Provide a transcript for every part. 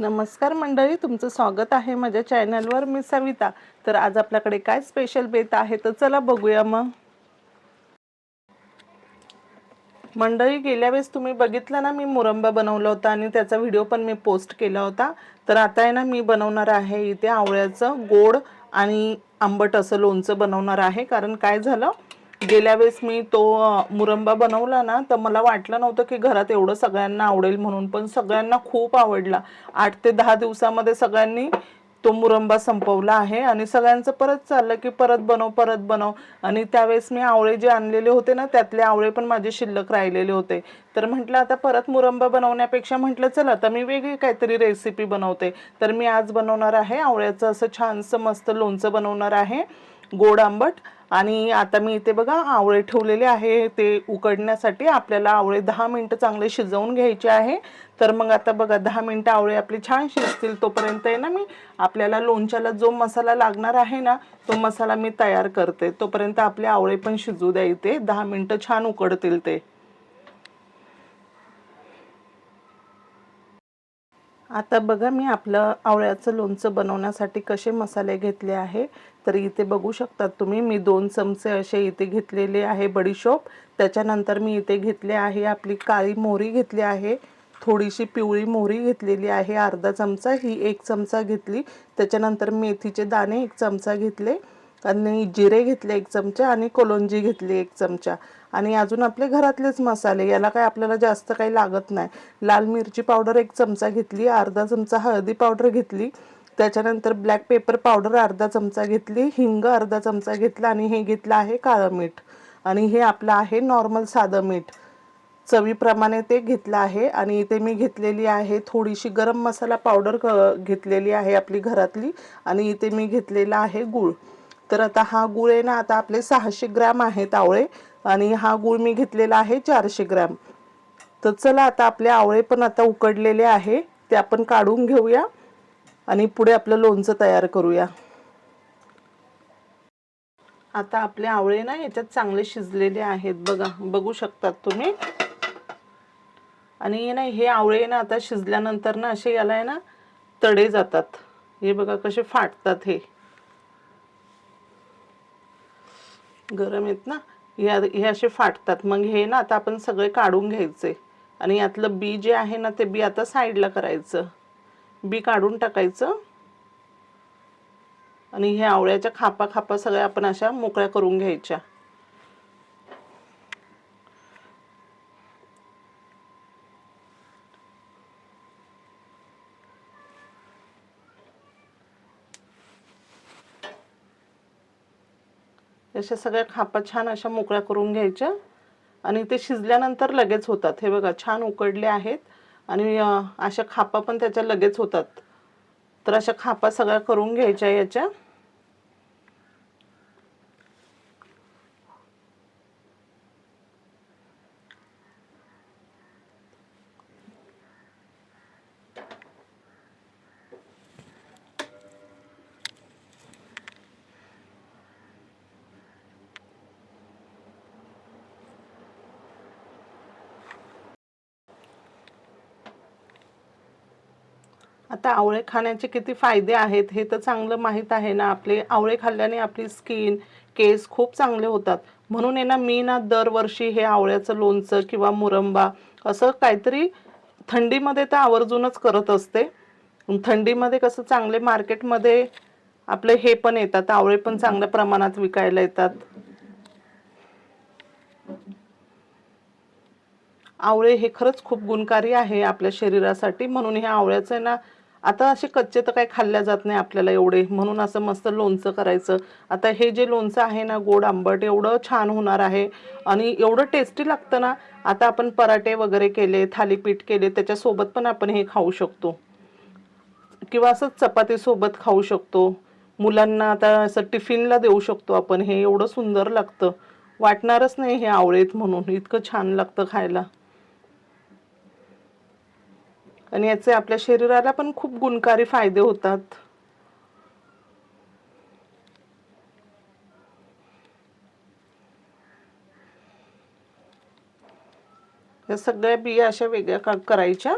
नमस्कार मंडळी तुमचं स्वागत आहे माझ्या चॅनलवर. मी सविता. तर आज आपल्याकडे काय स्पेशल बेत आहे? तर चला बघूया मग. मंडळी गेल्या वेळेस तुम्ही बघितलं ना मी मुरंबा बनवला होता आणि त्याचा व्हिडिओ पण मी पोस्ट केला होता. तर आता आहे ना मी बनवणार आहे इथे आवळ्याचं गोड आणि आंबट असं लोणचं बनवणार आहे. कारण काय झालं? गेल्या वेळेस मी तो मुरंबा बनवला ना तर मला वाटलं नव्हतं की घरात एवढं सगळ्यांना आवडेल म्हणून पण सगळ्यांना खूप आवडला. आठ ते दहा दिवसामध्ये सगळ्यांनी तो मुरंबा संपवला आहे आणि सगळ्यांचं परत चाललं की परत बनव परत बनव. आणि त्यावेळेस मी आवळे जे आणलेले होते ना त्यातले आवळे पण माझे शिल्लक राहिलेले होते. तर म्हटलं आता परत मुरंबा बनवण्यापेक्षा म्हटलं चला आता मी वेगळी काहीतरी रेसिपी बनवते. तर मी आज बनवणार आहे आवळ्याचं असं छानसं मस्त लोणचं बनवणार आहे. गोड आंबट आणि आता मी इथे बघा आवळे ठेवलेले आहे. ते उकडण्यासाठी आपल्याला आवळे दहा मिनटं चांगले शिजवून घ्यायचे आहे. तर मग आता बघा दहा मिनटं आवळे आपले छान शिजतील तोपर्यंत आहे ना मी आपल्याला लोणच्याला जो मसाला लागणार आहे ना तो मसाला मी तयार करते. तोपर्यंत आपले आवळे पण शिजू द्या इथे. दहा मिनटं छान उकडतील ते. आता बघा मी आपलं आवळ्याचं लोणचं बनवण्यासाठी कसे मसाले घेतले आहे. तर इथे बघू शकतात तुम्ही. मी दोन चमचे असे इथे घेतलेले आहे बडीशोप त्याच्यानंतर मी इथे घेतले आहे आपली काळी मोहरी घेतली आहे. थोडीशी पिवळी मोहरी घेतलेली आहे अर्धा चमचा. ही एक चमचा घेतली. त्याच्यानंतर मेथीचे दाणे एक चमचा घेतले. आणि जिरे घेतले एक चमचा आणि कोलंजी घेतली एक चमचा. आणि अजून आपले घरातलेच मसाले याला काय आपल्याला जास्त काही लागत नाही. लाल मिरची पावडर एक चमचा घेतली अर्धा चमचा हळदी पावडर घेतली. त्याच्यानंतर ब्लॅक पेपर पावडर अर्धा चमचा घेतली हिंग अर्धा चमचा घेतला आणि हे घेतलं आहे काळं मीठ. आणि हे आपलं आहे नॉर्मल साधं मीठ. चवीप्रमाणे ते घेतलं आहे आणि इथे मी घेतलेली आहे थोडीशी गरम मसाला पावडर क- घेतलेली आहे आपली घरातली आणि इथे मी घेतलेला आहे गूळ. तर आता हा गूळ आहे ना आता आपले सहाशे ग्रॅम आहेत आवळे आणि हा गूळ मी घेतलेला आहे चारशे ग्रॅम. तर चला आता आपले आवळे पण आता उकडलेले आहे ते आपण काढून घेऊया. आणि पुढे आपलं लोणचं तयार करूया. आता आपले आवळे ना याच्यात चांगले शिजलेले आहेत बघा बघू शकतात तुम्ही. आणि ना हे आवळे ना आता शिजल्यानंतर ना असे याला आहे ना तडे जातात. हे बघा कसे फाटतात हे. गरम आहेत ना? हे हे असे फाटतात. मग हे ना आता आपण सगळे काढून घ्यायचे. आणि यातलं बी जे आहे ना ते बी आता साईडला करायचं. बी काढून टाकायचं. आणि हे आवळ्याच्या खापा खापा सगळ्या आपण अशा मोकळ्या करून घ्यायच्या. अशा सगळ्या खापा छान अशा मोकळ्या करून घ्यायच्या. आणि ते शिजल्यानंतर लगेच होतात. हे बघा छान उकडले आहेत. आणि अशा खापा पण त्याच्या लगेच होतात. तर अशा खापा सगळ्या करून घ्यायच्या याच्या. आता आवळे खाण्याचे किती फायदे आहेत हे तर चांगलं माहीत आहे ना. आपले आवळे खाल्ल्याने आपली स्किन केस खूप चांगले होतात. म्हणून आहे ना मी ना दरवर्षी हे आवळ्याचं लोणचं किंवा मुरंबा असं काहीतरी थंडीमध्ये तर आवर्जूनच करत असते. थंडीमध्ये कसं चांगले मार्केटमध्ये आपले हे पण येतात आवळे पण चांगल्या प्रमाणात विकायला येतात. आवळे हे खरंच खूप गुणकारी आहे आपल्या शरीरासाठी. म्हणून हे आवळ्याचं आहे ना आता असे कच्चे तर काही खाल्ल्या जात नाही आपल्याला एवढे. म्हणून असं मस्त लोणचं करायचं. आता हे जे लोणचं आहे ना गोड आंबट एवढं छान होणार आहे. आणि एवढं टेस्टी लागतं ना आता आपण पराठे वगैरे केले थालीपीठ केले त्याच्यासोबत पण आपण हे खाऊ शकतो. किंवा असंच चपातीसोबत खाऊ शकतो. मुलांना आता असं टिफिनला देऊ शकतो आपण. हे एवढं सुंदर लागतं. वाटणारच नाही हे आवळेत म्हणून. इतकं छान लागतं खायला. आणि याचे आपल्या शरीराला पण खूप गुणकारी फायदे होतात. या सगळ्या बिया अशा वेगळ्या का- करायच्या.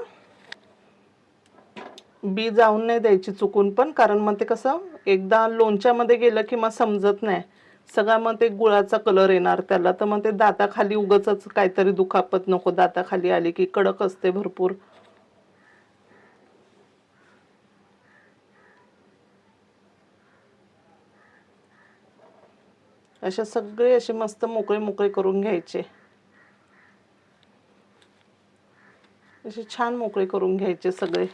बी जाऊन नाही द्यायची चुकून पण कारण मग ते कसं एकदा लोणच्यामध्ये गेलं की मग समजत नाही. सगळा मग ते गुळाचा कलर येणार त्याला. तर मग ते दाताखाली उगच काहीतरी दुखापत नको. दाताखाली आली की कडक असते भरपूर. असे सगळे असे मस्त मोकळे मोकळे करून घ्यायचे. असे छान मोकळे करून घ्यायचे सगळे.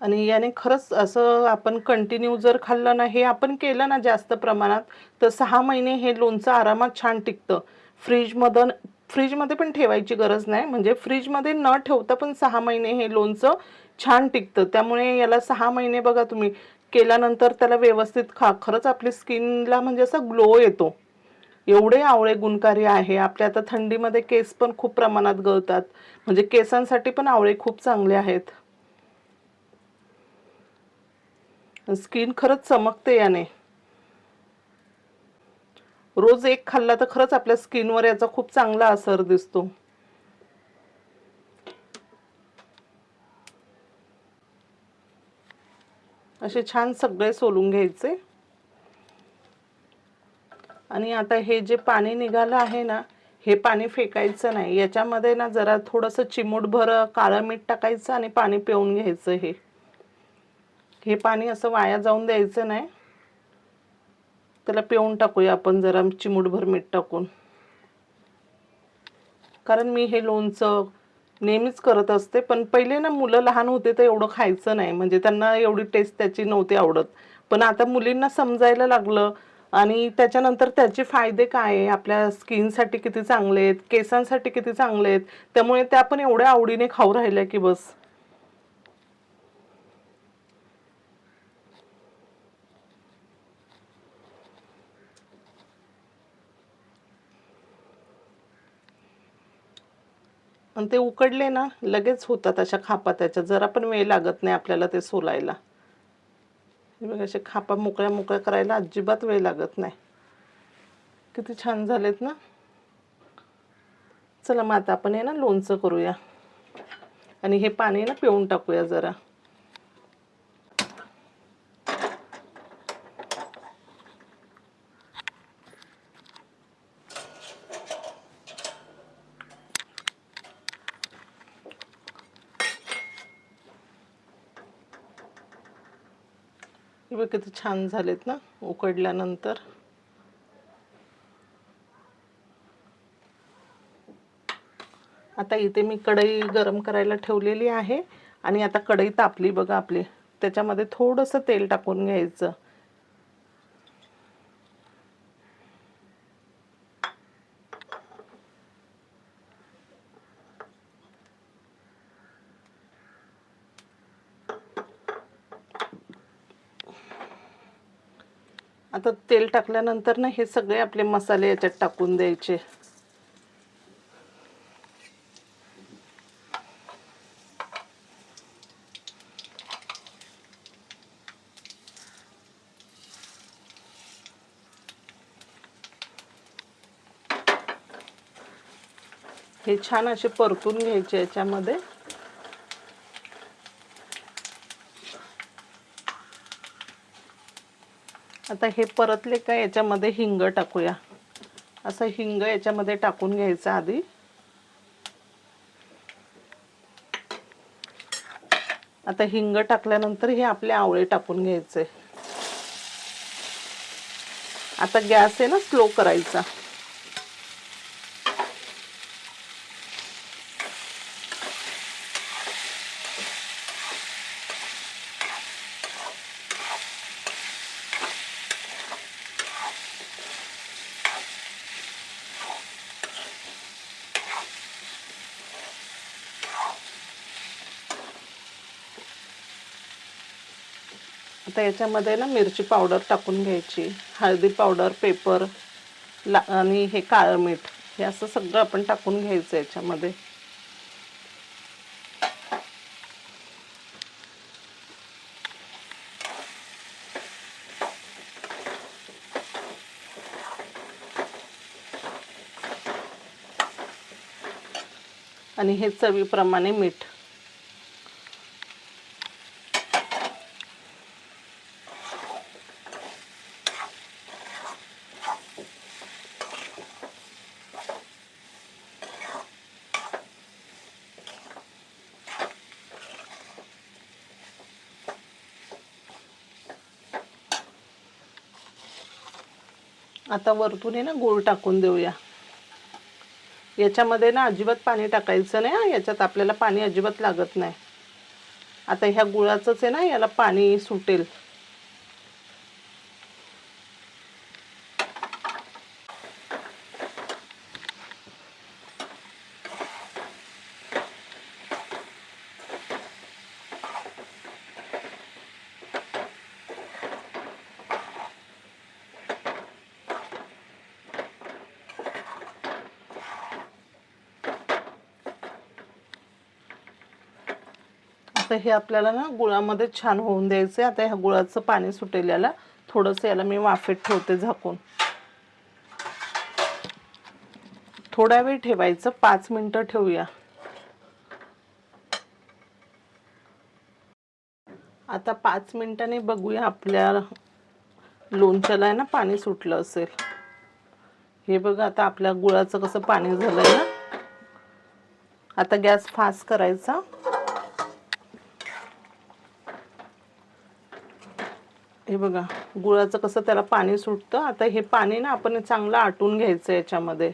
आणि याने खरंच असं आपण कंटिन्यू जर खाल्लं ना हे आपण केलं ना जास्त प्रमाणात तर सहा महिने हे लोणचं आरामात छान टिकतं. फ्रीजमधून फ्रीजमध्ये पण ठेवायची गरज नाही. म्हणजे फ्रीजमध्ये न ठेवता पण सहा महिने हे लोणचं छान टिकतं. त्यामुळे याला सहा महिने बघा तुम्ही. केल्यानंतर त्याला व्यवस्थित खा. खरंच आपली स्किनला म्हणजे असा ग्लो येतो. एवढे आवळे गुणकारी आहे. आपल्या आता थंडीमध्ये केस पण खूप प्रमाणात गळतात. म्हणजे केसांसाठी पण आवळे खूप चांगले आहेत. स्किन खरंच चमकते याने. रोज एक खाल्ला तर खरंच आपल्या स्किनवर याचा खूप चांगला असर दिसतो. असे छान सगळे सोलून घ्यायचे. आणि आता हे जे पाणी निघालं आहे ना हे पाणी फेकायचं नाही. याच्यामध्ये ना जरा थोडंसं चिमूटभर काळं मीठ टाकायचं आणि पाणी पिऊन घ्यायचं हे. हे पाणी असं वाया जाऊन द्यायचं नाही. त्याला पिऊन टाकूया आपण जरा चिमूटभर मीठ टाकून. कारण मी हे लोणचं नेहमीच करत असते पण पहिले ना मुलं लहान होते तर एवढं खायचं नाही. म्हणजे त्यांना एवढी टेस्ट त्याची नव्हती आवडत. पण आता मुलींना समजायला लागलं आणि त्याच्यानंतर त्याचे फायदे काय आहे? आपल्या स्किनसाठी किती चांगले आहेत? केसांसाठी किती चांगले आहेत? त्यामुळे त्या पण एवढ्या आवडीने खाऊ राहिल्या की बस. आणि ते उकडले ना लगेच होतात अशा खापा त्याच्या जरा पण वेळ लागत नाही आपल्याला ते सोलायला. बघ असे खापा मोकळ्या मोकळ्या करायला अजिबात वेळ लागत नाही. किती छान झालेत ना? चला मग आता आपण हे ना लोणचं करूया. आणि हे पाणी ना पिऊन टाकूया जरा. हे बघ किती छान झालेत ना उकडल्यानंतर. आता इथे मी कढई गरम करायला ठेवलेली आहे आणि आता कढई तापली बघा आपली. त्याच्यामध्ये थोडंसं तेल टाकून घ्यायचं. आता तेल टाकल्यानंतर ना हे सगळे आपले मसाले याच्यात टाकून द्यायचे. हे छान असे परतून घ्यायचे याच्यामध्ये. आता हे परतले का याच्यामध्ये हिंग टाकूया. असं हिंग याच्यामध्ये टाकून घ्यायचं आधी. आता हिंग टाकल्यानंतर हे आपले आवळे टाकून घ्यायचे. आता गॅस आहे ना स्लो करायचा. आता याच्यामध्ये ना मिरची पावडर टाकून घ्यायची हळदी पावडर पेपर ला आणि हे काळं मीठ हे असं सगळं आपण टाकून घ्यायचं याच्यामध्ये. आणि हे चवीप्रमाणे मीठ. आता वरतून आहे ना गूळ टाकून देऊया. याच्यामध्ये ना अजिबात पाणी टाकायचं नाही याच्यात आपल्याला पाणी अजिबात लागत नाही. आता ह्या गुळाचंच आहे ना याला पाणी सुटेल. आता हे आपल्याला ना गुळामध्ये छान होऊन द्यायचं आहे. आता ह्या गुळाचं पाणी सुटेल याला थोडंसं याला मी वाफेत ठेवते झाकून. थोडा वेळ ठेवायचं. पाच मिनटं ठेवूया. आता पाच मिनिटांनी बघूया आपल्या लोणच्याला आहे ना पाणी सुटलं असेल. हे बघा आता आपल्या गुळाचं कसं पाणी झालंय ना. आता गॅस फास्ट करायचा. हे बघा गुळाचं कसं त्याला पाणी सुटतं. आता हे पाणी ना आपण चांगलं आटून घ्यायचं याच्यामध्ये.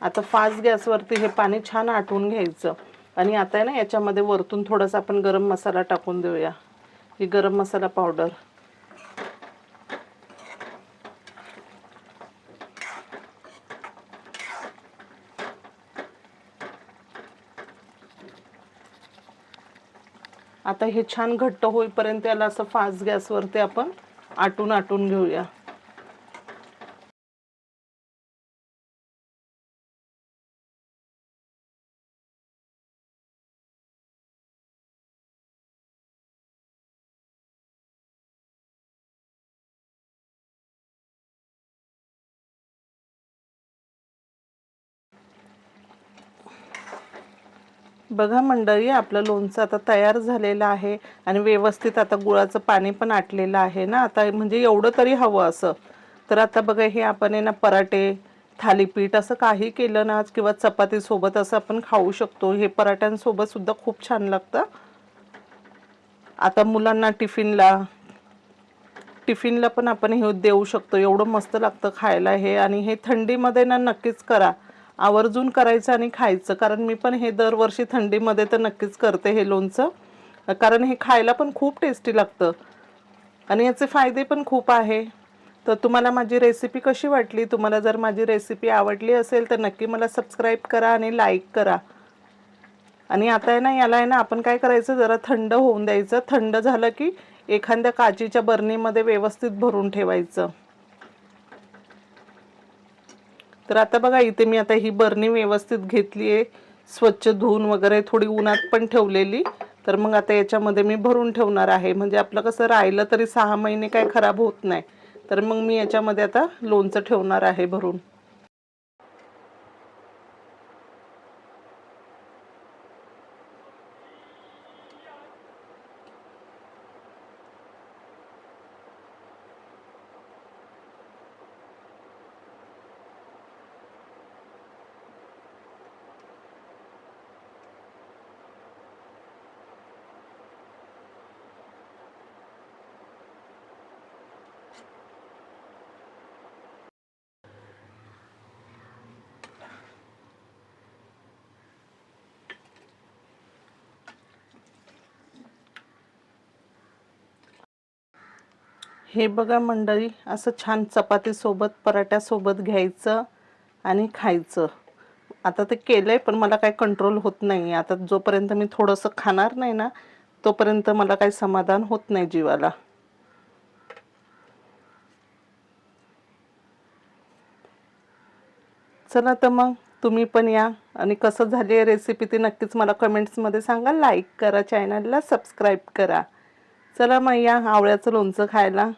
आता फास्ट गॅसवरती हे पाणी छान आटून घ्यायचं. आणि आता आहे ना याच्यामध्ये वरतून थोडासा आपण गरम मसाला टाकून देऊया. ही गरम मसाला पावडर. आता हे छान घट्ट होईपर्यंत याला असं फास्ट गॅसवरती आपण आटून आटून घेऊया. बघा मंडळी आपलं लोणचं आता तयार झालेलं आहे आणि व्यवस्थित आता गुळाचं पाणी पण आटलेलं आहे ना. आता म्हणजे एवढं तरी हवं असं. तर आता बघा हे आपण आहे ना पराठे थालीपीठ असं काही केलं ना किंवा चपातीसोबत असं आपण खाऊ शकतो. हे पराठ्यांसोबत सुद्धा खूप छान लागतं. आता मुलांना टिफिनला टिफिनला पण आपण हे देऊ शकतो. एवढं मस्त लागतं खायला हे. आणि हे थंडीमध्ये ना नक्कीच करा. आवर्जून करायचं आणि खायचं. कारण मी पण हे दरवर्षी थंडीमध्ये तर नक्कीच करते हे लोणचं. कारण हे खायला पण खूप टेस्टी लागतं. आणि याचे फायदे पण खूप आहे. तर तुम्हाला माझी रेसिपी कशी वाटली? तुम्हाला जर माझी रेसिपी आवडली असेल तर नक्की मला सबस्क्राईब करा आणि लाईक करा. आणि आता आहे ना याला आहे ना आपण काय करायचं? जरा थंड होऊन द्यायचं. थंड झालं की एखाद्या काचीच्या बरणीमध्ये व्यवस्थित भरून ठेवायचं. तर आता बघा इथे मी आता ही बरणी व्यवस्थित घेतली आहे. स्वच्छ धुवून वगैरे थोडी उन्हात पण ठेवलेली. तर मग आता याच्यामध्ये मी भरून ठेवणार आहे. म्हणजे आपलं कसं राहिलं तरी सहा महिने काय खराब होत नाही. तर मग मी याच्यामध्ये आता लोणचं ठेवणार आहे भरून. हे बघा मंडळी असं छान चपातीसोबत पराठ्यासोबत घ्यायचं आणि खायचं. आता ते केलं आहे पण मला काही कंट्रोल होत नाही आता जोपर्यंत मी थोडंसं खाणार नाही ना तोपर्यंत मला काही समाधान होत नाही जीवाला. चला तर मग तुम्ही पण या. आणि कसं झाली आहे रेसिपी ती नक्कीच मला कमेंट्समध्ये सांगा. लाईक करा चॅनलला सबस्क्राईब करा. चला मैया आवळ्याचं लोणचं खायला.